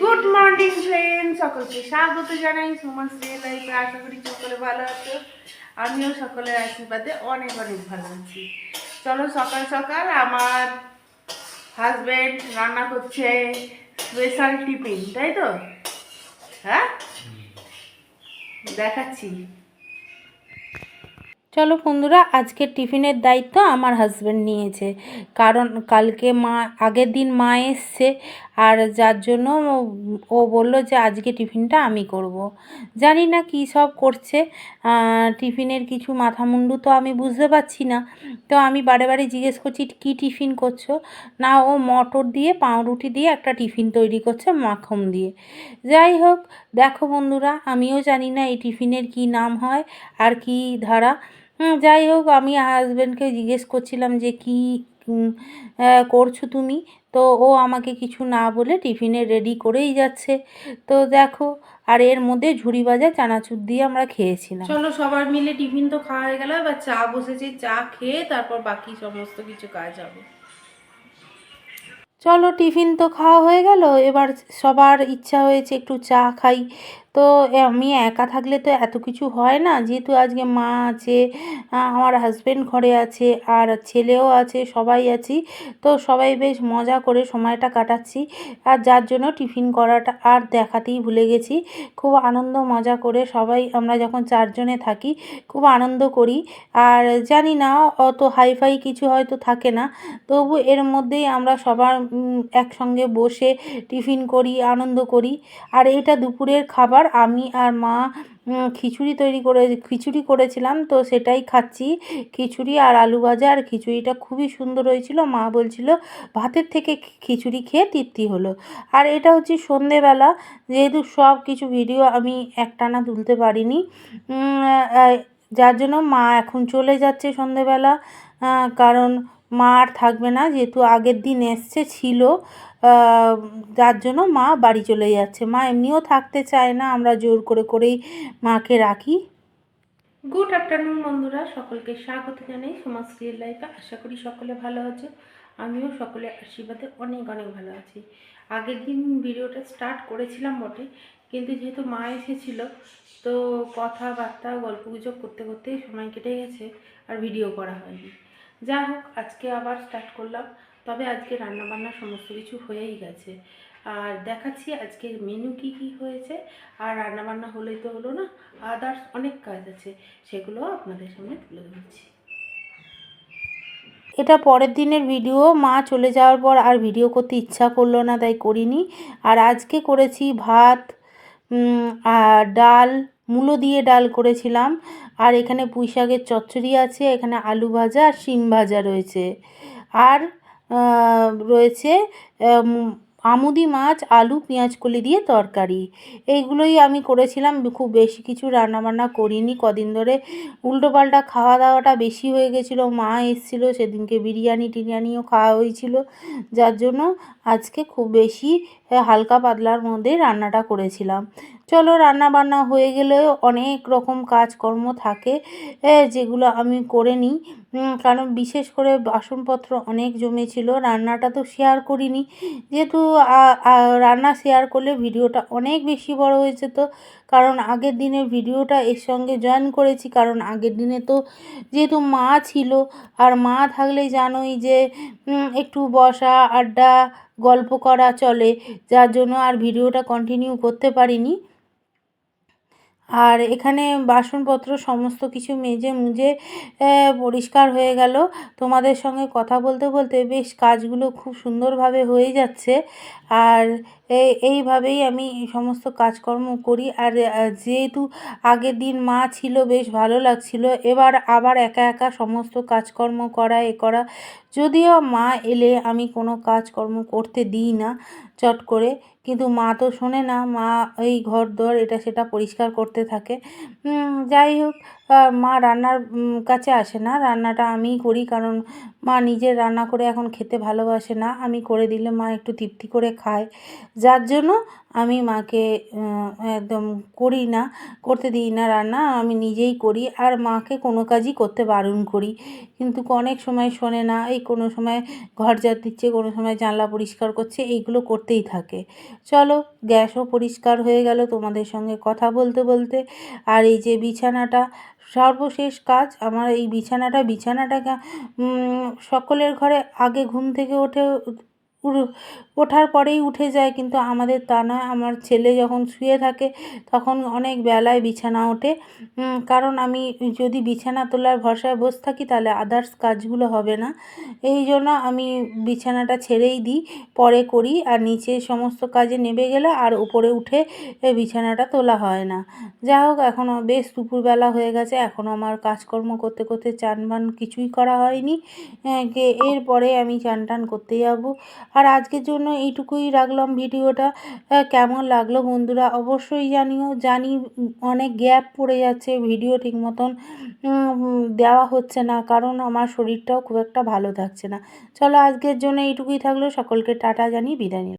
Good morning friend সকলকে স্বাগত জানাই। সুমন স্টে লাইফে আশা করি সকলে ভালো আছো। আমিও সকলের আশীর্বাদে অনেক অনেক ভালো আছি। চলো সকাল সকাল আমার হাজবেন্ড রান্না করছে স্পেশাল টিফিন তাই তো? হ্যাঁ? দেখাচ্ছি। চলো বন্ধুরা আজকের টিফিনের দায়িত্ব আমার হাজব্যান্ড নিয়েছে। কারণ কালকে মা, আগের দিন মা এসছে আর যার জন্য ও বলল যে আজকে টিফিনটা আমি করব। জানি না কী সব করছে। টিফিনের কিছু মাথা মুন্ডু তো আমি বুঝতে পারছি না। তো আমি বারে বারে জিজ্ঞেস করছি, কী টিফিন করছ? না, ও মটর দিয়ে, পাউরুটি দিয়ে একটা টিফিন তৈরি করছে মাখন দিয়ে। যাই হোক, দেখো বন্ধুরা, আমিও জানি না এই টিফিনের কী নাম হয় আর কী ধারা। হুম, যাই হোক আমি হাজব্যান্ডকে জিজ্ঞেস করছিলাম যে কী করছ তুমি? তো ও আমাকে কিছু না বলে টিফিনে রেডি করেই যাচ্ছে। তো দেখো আর এর মধ্যে ঝুড়ি ভাজা চানাচুর দিয়ে আমরা খেয়েছিলাম। চলো সবার মিলে টিফিন তো খাওয়া হয়ে গেল এবার চা বসেছি চা খেয়ে তারপর বাকি সমস্ত কিছু কাজ হবে। চলো টিফিন তো খাওয়া হয়ে গেল এবার সবার ইচ্ছা হয়েছে একটু চা খাই। তো আমি একা থাকলে তো এত কিছু হয় না। যেহেতু আজকে মা আছে আমার হাজব্যান্ড ঘরে আছে, আর ছেলেও আছে, সবাই আছি। তো সবাই বেশ মজা করে সময়টা কাটাচ্ছি। আর যার জন্য টিফিন করাটা আর দেখাতেই ভুলে গেছি। খুব আনন্দ মজা করে সবাই, আমরা যখন চারজনে থাকি, খুব আনন্দ করি। আর জানি না, অত হাইফাই কিছু হয়তো থাকে না। তবু এর মধ্যেই আমরা সবার একসঙ্গে বসে টিফিন করি, আনন্দ করি। আর এটা দুপুরের খাবার আমি আর মা খিচুড়ি তৈরি করে, খিচুড়ি করেছিলাম, তো সেটাই খাচ্ছি। খিচুড়ি আর আলু ভাজা আর খিচুড়িটা খুবই সুন্দর হয়েছিল। মা বলছিল, ভাতের থেকে খিচুড়ি খেয়ে তৃপ্তি হলো। আর এটা হচ্ছে সন্ধেবেলা, যেহেতু সব কিছু ভিডিও আমি একটানা তুলতে পারিনি। যার জন্য মা এখন চলে যাচ্ছে সন্ধেবেলা কারণ মা আর থাকবে না, যেহেতু আগের দিন এসছে, ছিল যার জন্য মা বাড়ি চলে যাচ্ছে। মা এমনিও থাকতে চায় না, আমরা জোর করে করেই মাকে রাখি। গুড আফটারনুন বন্ধুরা। সকলকে স্বাগত জানাই সমাজ রিয়েল লাইফে আশা করি সকলে ভালো আছে। আমিও সকলের আশীর্বাদে অনেক অনেক ভালো আছি। আগের দিন ভিডিওটা স্টার্ট করেছিলাম বটে, কিন্তু যেহেতু মা এসেছিল, তো কথাবার্তা গল্প গুজব করতে করতেই সময় কেটে গেছে, আর ভিডিও করা হয়নি। যা হোক, আজকে আবার স্টার্ট করলাম। তবে আজকে রান্নাবান্না সমস্ত কিছু হয়েই গেছে। আর দেখাচ্ছি আজকের মেনু কি কি হয়েছে। আর রান্নাবান্না হলেই তো হলো না আদার্স অনেক কাজ আছে সেগুলো আপনাদের সামনে তুলে ধরছি। এটা পরের দিনের ভিডিও মা চলে যাওয়ার পর আর ভিডিও করতে ইচ্ছা করল না, তাই করিনি। আর আজকে করেছি ভাত আর ডাল মূলো দিয়ে ডাল করেছিলাম। আর এখানে পুঁই শাকের চচ্চড়ি আছে, এখানে আলু ভাজা আর শিম ভাজা রয়েছে। আর রয়েছে আমুদি মাছ, আলু, পেঁয়াজ কলি দিয়ে তরকারি। এইগুলোই আমি করেছিলাম, খুব বেশি কিছু রান্নাবান্না করিনি। কদিন ধরে উল্টোপাল্টা খাওয়া দাওয়াটা বেশি হয়ে গেছিল, মা এসেছিল, সেদিনকে বিরিয়ানি, টিরিয়ানিও খাওয়া হয়েছিল। যার জন্য আজকে খুব বেশি হালকা পাতলার মধ্যে রান্নাটা করেছিলাম। চলো রান্না বান্না হয়ে গেলেও অনেক রকম কাজকর্ম থাকে যেগুলো আমি করে নিই। কারণ বিশেষ করে বাসনপত্র অনেক জমেছিল, রান্নাটা তো শেয়ার করিনি। যেহেতু রান্না শেয়ার করলে ভিডিওটা অনেক বেশি বড় হয়েছে তো কারণ আগের দিনে ভিডিওটা এর সঙ্গে জয়েন করেছি, কারণ আগের দিনে তো যেহেতু মা ছিল, আর মা থাকলে জানোই যে একটু বসা, আড্ডা, গল্প করা চলে, যার জন্য আর ভিডিওটা কন্টিনিউ করতে পারিনি। আর এখানে বাসনপত্র সমস্ত কিছু মেজে মুজে পরিষ্কার হয়ে গেল। তোমাদের সঙ্গে কথা বলতে বলতে বেশ কাজগুলো খুব সুন্দরভাবে হয়ে যাচ্ছে। আর এই এইভাবেই আমি সমস্ত কাজকর্ম করি। আর যেহেতু আগের দিন মা ছিল, বেশ ভালো লাগছিল। এবার আবার একা একা সমস্ত কাজকর্ম করা, এ করা। যদিও মা এলে আমি কোনো কাজকর্ম করতে দিই না। চট করে। কিন্তু মা তো শোনে না। মা এই ঘর দর এটা সেটা পরিষ্কার করতে থাকে। যাই হোক মা রান্নার কাছে আসে না। রান্নাটা আমিই করি কারণ মা নিজের রান্না করে এখন খেতে ভালোবাসে না। আমি করে দিলে মা একটু তৃপ্তি করে খায়। যার জন্য আমি মাকে একদম করি না, করতে দিই না রান্না। আমি নিজেই করি আর মাকে কোনো কাজই করতে বারণ করি। কিন্তু অনেক সময় শোনে না, এই কোনো সময় ঘর ঝাড় দিচ্ছে, কোনো সময় জানলা পরিষ্কার করছে, এইগুলো করতেই থাকে। চলো, গ্যাসও পরিষ্কার হয়ে গেল তোমাদের সঙ্গে কথা বলতে বলতে। আর এই যে বিছানাটা সর্বশেষ কাজ আমার এই বিছানাটা বিছানাটাকে সকলের ঘরে আগে ঘুম থেকে ওঠে ওঠার পরেই উঠে যায় কিন্তু আমাদের তা নয়। আমার ছেলে যখন শুয়ে থাকে তখন অনেক বেলায় বিছানা ওঠে। কারণ আমি যদি বিছানা তোলার ভরসায় বসে থাকি তাহলে আদার্স কাজগুলো হবে না। এই জন্য আমি বিছানাটা ছেড়েই দিই পরে করি আর নিচে সমস্ত কাজে নেবে গেলে আর উপরে উঠে বিছানাটা তোলা হয় না। যা হোক এখনও বেশ দুপুরবেলা হয়ে গেছে। এখনও আমার কাজকর্ম করতে করতে চান বান কিছুই করা হয়নি। হ্যাঁ, এরপরে আমি চান টান করতে যাব। আর আজকের জন্য এইটুকুই রাখলাম ভিডিওটা। কেমন লাগল বন্ধুরা অবশ্যই জানিও। জানি অনেক গ্যাপ পড়ে যাচ্ছে ভিডিও ঠিক মতন দেওয়া হচ্ছে না কারণ আমার শরীরটাও খুব একটা ভালো থাকছে না। চলো আজকের জন্য এইটুকুই থাকল। সকলকে টাটা জানি বিদায়